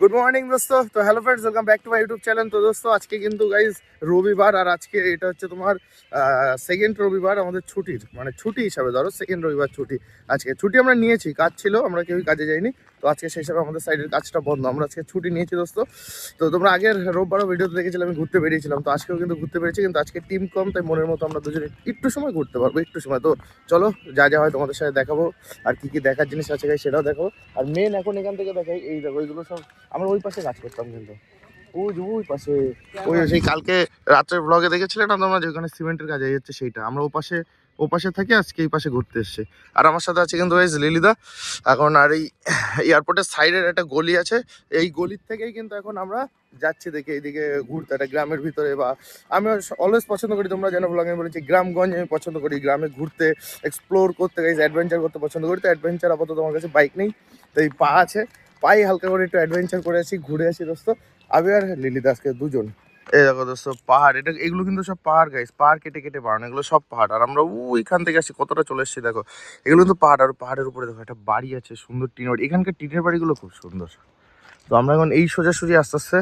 Good morning দোস্ত। তো hello friends welcome back to my YouTube channel তো দোস্ত, আজকে কিন্তু গাইজ রবিবার, আর আজকে এটা হচ্ছে তোমার সেকেন্ড রবিবার আমাদের ছুটির। মানে ছুটি হিসাবে ধরো সেকেন্ড রবিবার ছুটি। আজকে ছুটি আমরা নিয়েছি, কাজ ছিল, আমরা কেউই কাজে যাইনি। তো আজকে সেই হিসাবে আমাদের সাইডের কাজটা বন্ধ। আমরা আজকে ছুটি নিয়েছি দোস্ত। তো তোমরা আগের রোববারও ভিডিওতে দেখেছিলাম আমি ঘুরতে বেরিয়েছিলাম। তো আজকেও কিন্তু ঘুরতে পেরেছি, কিন্তু আজকে টিম কম, তাই মনের মতো আমরা দুজনে একটু সময় ঘুরতে পারব, একটু সময়। তো চলো, যা যা হয় তোমাদের সাথে দেখাবো, আর কি কি দেখার জিনিস আছে সেটাও দেখাবো। আর মেন এখন এখান থেকে দেখাই, এই দেখো, এইগুলো সব আমরা ওই পাশে কাজ করতাম কিন্তু। ওই পাশে। ওই সেই কালকে রাত্রের ব্লগে তোমরা যেখানে সিমেন্টের সেইটা। আমরা থাকি, আজকে এই পাশে ঘুরতে আর আমার সাথে আছে কিন্তু গাইজ এখন আর এই এয়ারপোর্টের সাইডের একটা গলি আছে। এই গলির থেকেই কিন্তু এখন আমরা যাচ্ছি দেখে, এইদিকে ঘুরতে। একটা গ্রামের ভিতরে বা আমি অলওয়েজ পছন্দ করি, তোমরা যেন ব্লগে বলেছি, গ্রামগঞ্জ আমি পছন্দ করি। গ্রামে ঘুরতে এক্সপ্লোর করতে গেছি অ্যাডভেঞ্চার করতে পছন্দ করি। তো অ্যাডভেঞ্চার আপাতত আমার কাছে বাইক নেই, তো এই পা আছে। পাই হালকা করে একটু অ্যাডভেঞ্চার করে আসি, ঘুরে আসি দোস্ত। আমি আর লিলি দাসকে দুজন। এই দেখো দোস্ত, পাহাড়, এটা এগুলো কিন্তু সব পাহাড় গাইস পাহাড় কেটে কেটে বানানো, এগুলো সব পাহাড়। আর আমরা ওইখান থেকে আসি, কতটা চলে এসেছি দেখো। এগুলো কিন্তু পাহাড়, আর পাহাড়ের উপরে দেখো, একটা বাড়ি আছে, সুন্দর টিনের বাড়ি। এখানকার টিনের বাড়িগুলো খুব সুন্দর। তো আমরা এখন এই সোজাসুজি আস্তে আস্তে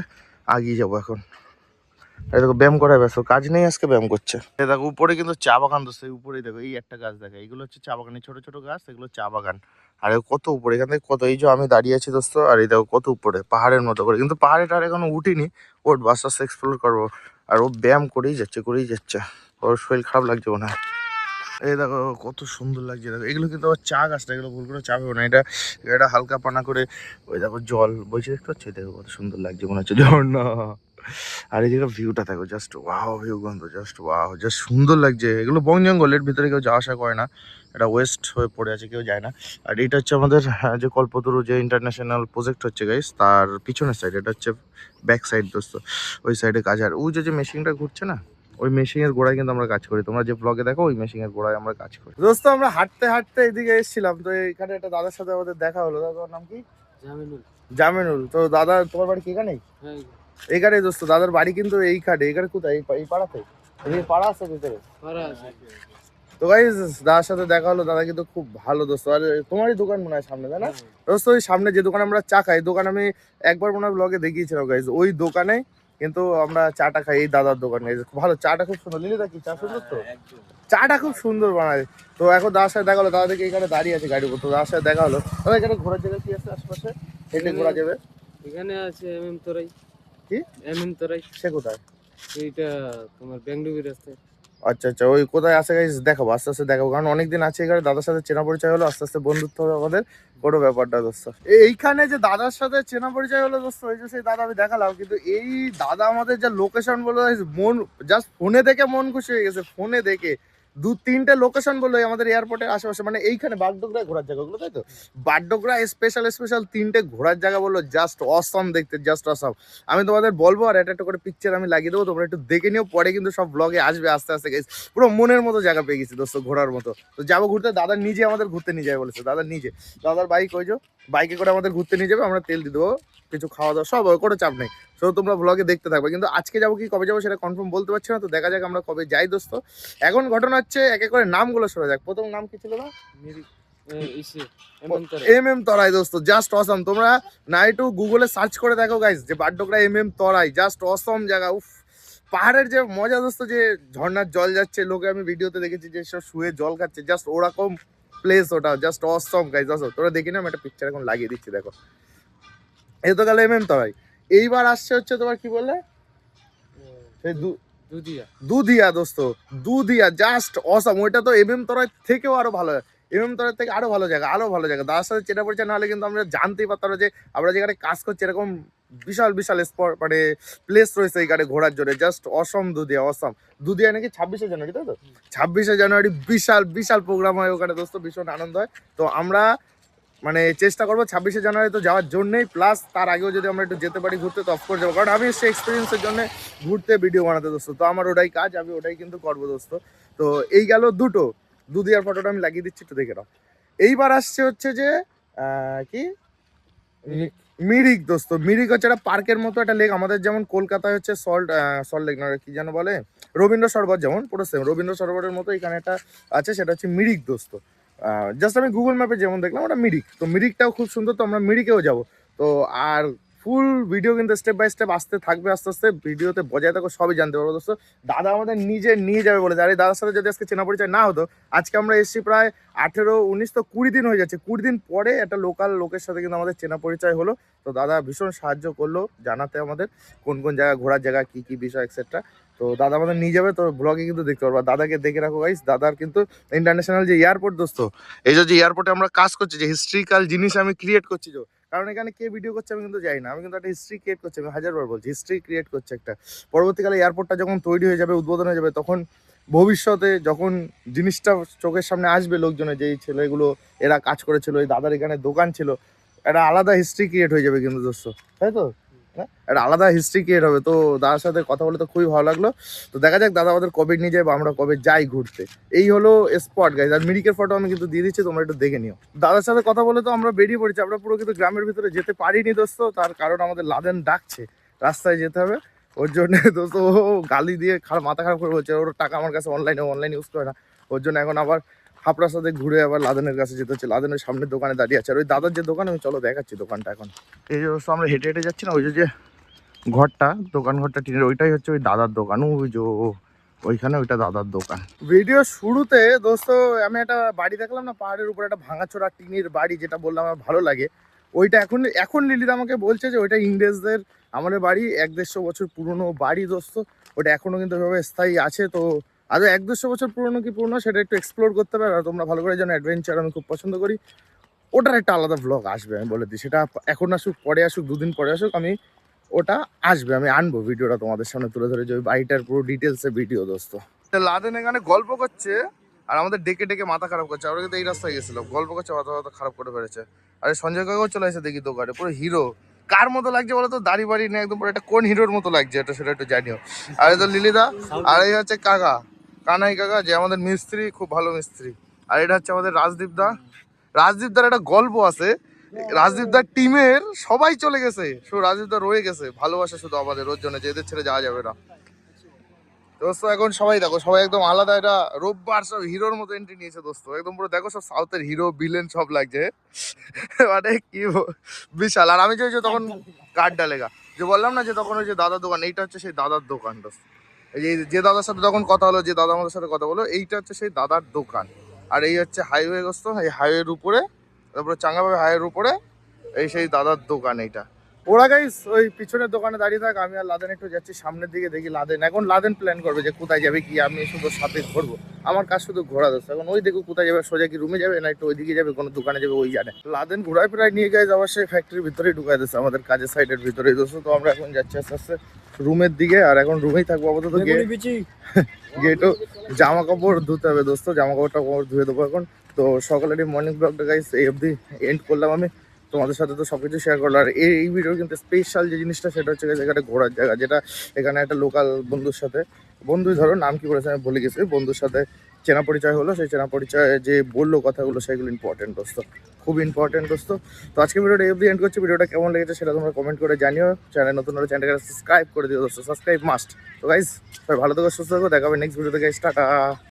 আগিয়ে যাব এখন। এই দেখো, ব্যায়াম করায় ব্যস্ত কাজ নেই, আজকে ব্যায়াম করছে। এই দেখো, উপরে কিন্তু চা বাগান দোস্ত উপরেই দেখো, এই একটা গাছ দেখো এইগুলো হচ্ছে চা বাগান, এই ছোট ছোট গাছ, এগুলো চা বাগান। আর কত উপরে? এখান থেকে কত? এই যে আমি দাঁড়িয়ে আছি দোস্ত, আর এই দেখো কত উপরে? পাহাড়ের মতো করে। কিন্তু পাহাড়ে টার এখনও উঠিনি। ওর বাস আস্তে এক্সপ্লোর করব। আর ও ব্যায়াম করেই যাচ্ছে করেই যাচ্ছে। ওর শরীর খারাপ লাগছে মনে হয়। এই দেখো, কত সুন্দর লাগছে। দেখো, এগুলো কিন্তু আবার চা গাছটা, এগুলো ভুল করে চা পাবো না। এটা এটা হালকা পানা করে, ওই দেখো জল বইছে দেখতে পাচ্ছি? দেখো কত সুন্দর লাগছে মনে হচ্ছে। ঝর্ণা আর এই জায়গায় ভিউটা দেখো জাস্ট ওয়াও ভিউ গন্ধ জাস্ট ওয়াও জাস্ট সুন্দর লাগছে। এগুলো বন জঙ্গলের ভিতরে কেউ যাওয়া আসা করে না। এটা ওয়েস্ট হয়ে পড়ে আছে কেউ যায় না। আর এটা হচ্ছে আমাদের হ্যাঁ, যে কল্পতরু যে ইন্টারন্যাশনাল প্রজেক্ট হচ্ছে গাইস তার পিছনের সাইড এটা হচ্ছে ব্যাক সাইড দোস্ত ওই সাইডে কাজ। আর ওই যে যে মেশিনটা ঘুরছে না ওই মেশিনের গোড়ায় কিন্তু আমরা কাজ করি। তোমরা যে ব্লগে দেখো ওই মেশিনের গোড়ায় আমরা কাজ করি। দোস্ত আমরা হাঁটতে হাঁটতে এদিকে এসেছিলাম। তো এখানে একটা দাদার সাথে আমাদের দেখা হলো। দাদার নাম কি? জামিনুল। জামিনুল। তো দাদা তোমার বাড়ি কি এখানেই? হ্যাঁ এইখানে দোস্ত দাদার বাড়ি কিন্তু এই খাটে। এইখানে কোথায়? এই পাড়াতে? এই পাড়া আছে ভিতরে? তো গাইজ দাদার সাথে দেখা হলো। দাদা কিন্তু খুব ভালো দোস্ত। আর তোমারই দোকান মনে হয় সামনে তাই না? দোস্ত ওই সামনে যে দোকানে আমরা চা খাই দোকান আমি একবার মনে হয় ব্লগে দেখিয়েছিলাম গাইজ ওই দোকানে কিন্তু আমরা চাটা খাই এই দাদার দোকানে। ভালো চাটা খুব সুন্দর। কি চা সুন্দর তো? চাটা খুব সুন্দর বানায়। তো এখন দাদার সাথে দেখা হলো। দাদা দেখে এখানে দাঁড়িয়ে আছে গাড়ির উপর। তো দাদার সাথে দেখা হলো। দাদা এখানে ঘোরার জায়গা কি আছে আশেপাশে? হেঁটে ঘোরা যাবে? এখানে আছে এম এম তোরাই কি? এম এম তোরাই। সে কোথায়? এইটা তোমার ব্যাংডুবি রাস্তায়। আচ্ছা আচ্ছা ওই কোথায় আছে গাইজ দেখাবো আস্তে আস্তে দেখাবো কারণ অনেকদিন আছে এখানে দাদার সাথে চেনা পরিচয় হলো আস্তে আস্তে বন্ধুত্ব হবে আমাদের। বড় ব্যাপারটা দোস্ত। এইখানে যে দাদার সাথে চেনা পরিচয় হলো দোস্ত ওই যে সেই দাদা আমি দেখালাম কিন্তু এই দাদা আমাদের যা লোকেশন বলে মন জাস্ট ফোনে দেখে মন খুশি হয়ে গেছে ফোনে দেখে। দু তিনটে লোকেশন বলল আমাদের এয়ারপোর্টের আশেপাশে। মানে এইখানে বাগডোগরায় ঘোরার জায়গাগুলো তাই তো? বাগডোগরা স্পেশাল স্পেশাল তিনটে ঘোরার জায়গা বলল জাস্ট অসম দেখতে জাস্ট অসম আমি তোমাদের বলব, আর একটা একটা করে পিকচার আমি লাগিয়ে দেবো, তোমরা একটু দেখে নিও, পরে কিন্তু সব ব্লগে আসবে আস্তে আস্তে, guys। পুরো মনের মতো জায়গা পেয়ে গেছি দোস্ত ঘোরার মতো। তো যাব ঘুরতে, দাদা নিজে আমাদের ঘুরতে নিয়ে যাবে বলেছে, দাদা নিজে। দাদার বাইক ওই যে বাইকে করে আমাদের ঘুরতে নিয়ে যাবে, আমরা তেল দিয়ে দেবো। কিছু খাওয়া দাওয়া সব কোনো চাপ নেই। তো তোমরা ব্লগে দেখতে থাকবে। কিন্তু আজকে যাব কি কবে যাব সেটা কনফার্ম বলতে পারছি না তো দেখা যাক আমরা কবে যাই দোস্ত। এখন ঘটনা হচ্ছে এক এক করে নামগুলো শোনা যাক। প্রথম নাম কি ছিল না এম এম তোরাই। দোস্ত জাস্ট অসম তোমরা না একটু গুগলে সার্চ করে দেখো গাইস যে বাড্ডকরা এম এম তরাই জাস্ট অসম জায়গা। উফ পাহাড়ের যে মজা দোস্ত যে ঝর্ণার জল যাচ্ছে। লোকে আমি ভিডিওতে দেখেছি যে সব শুয়ে জল খাচ্ছে। জাস্ট ওরকম প্লেস ওটা জাস্ট অসম গাইস অসম তোরা দেখি না আমি একটা পিকচার এখন লাগিয়ে দিচ্ছি দেখো। এই তো গেল এম এম তরাই। এইবার আসছে হচ্ছে তোমার কি বললে? দুধিয়া দুধিয়া দোস্ত দুধিয়া জাস্ট অসাম ওইটা তো এম এম তরাই থেকেও আরও ভালো। এম এম তরাই থেকে আরও ভালো জায়গা আরও ভালো জায়গা। দাদার সাথে চেনা পরিচয় না হলে কিন্তু আমরা জানতেই পারতাম যে আমরা যেখানে কাজ করছি এরকম বিশাল বিশাল স্পট মানে প্লেস রয়েছে এইখানে ঘোরার জন্য। জাস্ট অসম দুধিয়া অসম দুধিয়া নাকি ছাব্বিশে জানুয়ারি তাই তো? ছাব্বিশে জানুয়ারি বিশাল বিশাল প্রোগ্রাম হয় ওখানে দোস্ত ভীষণ আনন্দ হয়। তো আমরা মানে চেষ্টা করব ছাব্বিশে জানুয়ারি তো যাওয়ার জন্যই। প্লাস তার আগেও যদি আমরা একটু যেতে পারি ঘুরতে তো অফকোর্স যাব। কারণ আমি সে এক্সপিরিয়েন্সের জন্য ঘুরতে ভিডিও বানাতে দোস্ত। তো আমার ওটাই কাজ আমি ওটাই কিন্তু করব দোস্ত। তো এই গেল দুটো। দুদিয়ার ফটোটা আমি লাগিয়ে দিচ্ছি একটু দেখে নাও। এইবার আসছে হচ্ছে যে কি? মিরিক। দোস্ত। মিরিক হচ্ছে একটা পার্কের মতো একটা লেক আমাদের যেমন কলকাতায় হচ্ছে সল্ট সল্ট লেক না কি যেন বলে? রবীন্দ্র সরোবর যেমন পুরো সেম রবীন্দ্র সরোবরের মতো এখানে একটা আছে সেটা হচ্ছে মিরিক দোস্ত। জাস্ট আমি গুগল ম্যাপে যেমন দেখলাম, ওটা মিরিক তো মিরিকটাও খুব সুন্দর, তো আমরা মিরিকেও যাব। তো আর ফুল ভিডিও কিন্তু স্টেপ বাই স্টেপ আসতে থাকবে, আস্তে আস্তে ভিডিওতে বজায় থাকো সবই জানতে পারব দোস্ত। দাদা আমাদের নিজে নিয়ে যাবে বলে আর এই দাদার সাথে যদি আজকে চেনা পরিচয় না হতো, আজকে আমরা এসেছি প্রায় আঠেরো, উনিশ, তো কুড়ি দিন হয়ে যাচ্ছে কুড়ি দিন পরে একটা লোকাল লোকের সাথে কিন্তু আমাদের চেনা পরিচয় হলো। তো দাদা ভীষণ সাহায্য করল, জানাতে আমাদের কোন কোন জায়গা, ঘোরার জায়গা, কী কী বিষয় এক্সেট্রা তো দাদা আমাদের নিয়ে যাবে, তো ব্লগে কিন্তু দেখতে পারব। দাদাকে দেখে রাখো গাইস দাদার কিন্তু ইন্টারন্যাশনাল যে এয়ারপোর্ট দোস্ত, এই যে এয়ারপোর্টে আমরা কাজ করছি, যে হিস্ট্রিক্যাল জিনিস আমি ক্রিয়েট করছি যে কারণ এখানে কে ভিডিও করছে আমি কিন্তু জানি না। আমি কিন্তু একটা হিস্ট্রি ক্রিয়েট করছি, আমি হাজারবার বলছি হিস্ট্রি ক্রিয়েট করছে একটা। পরবর্তীকালে এয়ারপোর্টটা যখন তৈরি হয়ে যাবে, উদ্বোধন হয়ে যাবে, তখন ভবিষ্যতে যখন জিনিসটা চোখের সামনে আসবে লোকজনের, যে ছেলেগুলো, এরা কাজ করেছিল, এই দাদার এখানে দোকান ছিল, একটা আলাদা হিস্ট্রি ক্রিয়েট হয়ে যাবে কিন্তু দোস্ত, তাই তো? একটা আলাদা হিস্ট্রি ক্রিয়েট হবে। তো দাদার সাথে কথা বলে তো খুবই ভালো লাগল। তো দেখা যাক দাদা আমাদের কবে নিয়ে যায় বা আমরা কবে যাই ঘুরতে। এই হলো স্পট গাইজ আর মিরিকের ফটো আমি কিন্তু দিয়ে দিচ্ছি, তোমরা একটু দেখে নিও। দাদার সাথে কথা বলে তো আমরা বেরিয়ে পড়েছি, আমরা পুরো কিন্তু গ্রামের ভিতরে যেতে পারিনি দোস্ত, তার কারণ আমাদের লাদেন ডাকছে, রাস্তায় যেতে হবে। ওর জন্য দোস্ত ও গালি দিয়ে খারাপ, মাথা খারাপ করে বলছে, ওর টাকা আমার কাছে অনলাইনে অনলাইন ইউজ করে না। ওর জন্য এখন আবার হাপড়ার সাথে ঘুরে আবার লাদেনের কাছে যেতে হচ্ছে। লাদেনের সামনে দোকানে দাঁড়িয়ে আছে। আর ওই দাদার যে দোকান, আমি চলো দেখাচ্ছি দোকানটা এখন। এই যে আমরা হেঁটে হেঁটে যাচ্ছি না, ওই যে ঘরটা, দোকান ঘরটা টিনের, ওইটাই হচ্ছে ওই দাদার দোকান। ওই যে ওইখানে ওইটা দাদার দোকান। ভিডিও শুরুতে, দোস্ত, আমি একটা বাড়ি দেখলাম না, পাহাড়ের উপর একটা ভাঙাচোরা টিনের বাড়ি, যেটা বললাম আমার ভালো লাগে। ওইটা এখন এখন লিলিদা আমাকে বলছে যে ওইটা ইংরেজদের, আমাদের বাড়ি, এক দেড়শো বছর পুরনো বাড়ি, দোস্ত। ওটা এখনও কিন্তু ওইভাবে স্থায়ী আছে, তো আরও এক দুশো বছর পুরনো কি পুরনো, সেটা একটু এক্সপ্লোর করতে পারো আর তোমরা ভালো করে যেন অ্যাডভেঞ্চার আমি খুব পছন্দ করি। ওটার একটা আলাদা ব্লগ আসবে, আমি বলে দিই। সেটা এখন আসুক, পরে আসুক, দুদিন পরে আসুক, আমি ওটা আসবে, আমি আনব ভিডিওটা তোমাদের সামনে তুলে ধরে, যে ওই বাড়িটার পুরো ডিটেলসে ভিডিও দোস্ত। লাদেন এখানে গল্প করছে, আর আমাদের ডেকে ডেকে মাথা খারাপ করছে। আমরা কিন্তু এই রাস্তায় গেছিলাম, গল্প করছে, মাথা মাথা খারাপ করে ফেলেছে। আরে সঞ্জয় কাকাও চলে এসে দেখি দোকানে, পুরো হিরো কার মতো লাগছে বলো তো দাড়ি বাড়ি নেই, একদম পুরো একটা কোন হিরোর মতো লাগছে, এটা সেটা একটু জানিও। আর তো লিলিদা, আর এই হচ্ছে কাকা। কানাই কাকা যে আমাদের মিস্ত্রি খুব ভালো মিস্ত্রি। আর এটা হচ্ছে আমাদের রাজদীপ দা। রাজদীপ দার একটা গল্প আছে। রাজদীপ দার টিমের সবাই চলে গেছে। শুধু রাজদীপ দা রয়ে গেছে। ভালোবাসা শুধু আমাদের ওর জন্য যে এদের ছেড়ে যাওয়া যাবে না। দোস্ত এখন সবাই দেখো সবাই একদম আলাদা এটা রোববার সব হিরোর মতো এন্ট্রি নিয়েছে দোস্ত। একদম পুরো দেখো সব সাউথের হিরো বিলেন সব লাগছে। মানে কি বিশাল। আর আমি যে তখন কার্ড ডালেগা যে বললাম না যে তখন ওই যে দাদার দোকান এইটা হচ্ছে সেই দাদার দোকান দোস্ত। এই যে দাদার সাথে তখন কথা হলো, যে দাদা আমাদের সাথে কথা বলো এইটা হচ্ছে সেই দাদার দোকান। আর এই হচ্ছে হাইওয়ে দোস্ত এই হাইওয়ের উপরে, তারপরে চাঙ্গাভাবে হাইওয়ের উপরে, এই সেই দাদার দোকান এইটা। ওরা গাইস ওই পিছনের দোকানে দাঁড়িয়ে থাক, আমি আর লাদেন একটু যাচ্ছি, সামনের দিকে দেখি লাদেন। এখন লাদেন প্ল্যান করবে যে কোথায় যাবে, কি আমি শুধু সাথে ঘুরবো আমার কাজ শুধু ঘোরা দোস্ত। এখন ওই দেখো কোথায় যাবে, সোজা কি রুমে যাবে, না একটু ওইদিকে যাবে, কোনো দোকানে যাবে, ওই জানে। লাদেন ঘোরায় প্রায় নিয়ে গেছে আবার সেই ফ্যাক্টরির ভিতরেই ঢুকাই দিচ্ছে, আমাদের কাজের সাইডের ভিতরেই। দোস্ত, তো আমরা এখন যাচ্ছি আস্তে আস্তে। রুমের দিকে আর এখন রুমেই থাকব আপাতত গেট গেটও জামা কাপড় ধুতে হবে দোস্ত জামা কাপড়টা কাপড় ধুয়ে দেবো এখন। তো সকালের মর্নিং ব্লগটা গাইস এই অবধি এন্ড করলাম আমি। তোমাদের সাথে তো সবকিছু শেয়ার করল আর এই ভিডিও কিন্তু স্পেশাল যে জিনিসটা সেটা হচ্ছে এখানে ঘোরার জায়গা যেটা এখানে একটা লোকাল বন্ধুর সাথে বন্ধু ধরো নাম কি করেছে আমি বলে গেছি বন্ধুর সাথে চেনা পরিচয় হলো, সেই চেনা পরিচয়ে যে বলল কথাগুলো সেগুলো ইম্পর্টেন্ট দোস্ত, খুব ইম্পর্টেন্ট দোস্ত। তো আজকে ভিডিওটা এফ এন্ড করছি, ভিডিওটা কেমন লেগেছে সেটা তোমরা কমেন্ট করে জানিও। চ্যানেল নতুন হলে চ্যানেলটাকে সাবস্ক্রাইব করে দিও দোস্ত সাবস্ক্রাইব মাস্ট তো গাইজ সবাই ভালো থেকো, সুস্থ থাকো দেখাবে নেক্সট ভিডিওতে থেকে টাটা।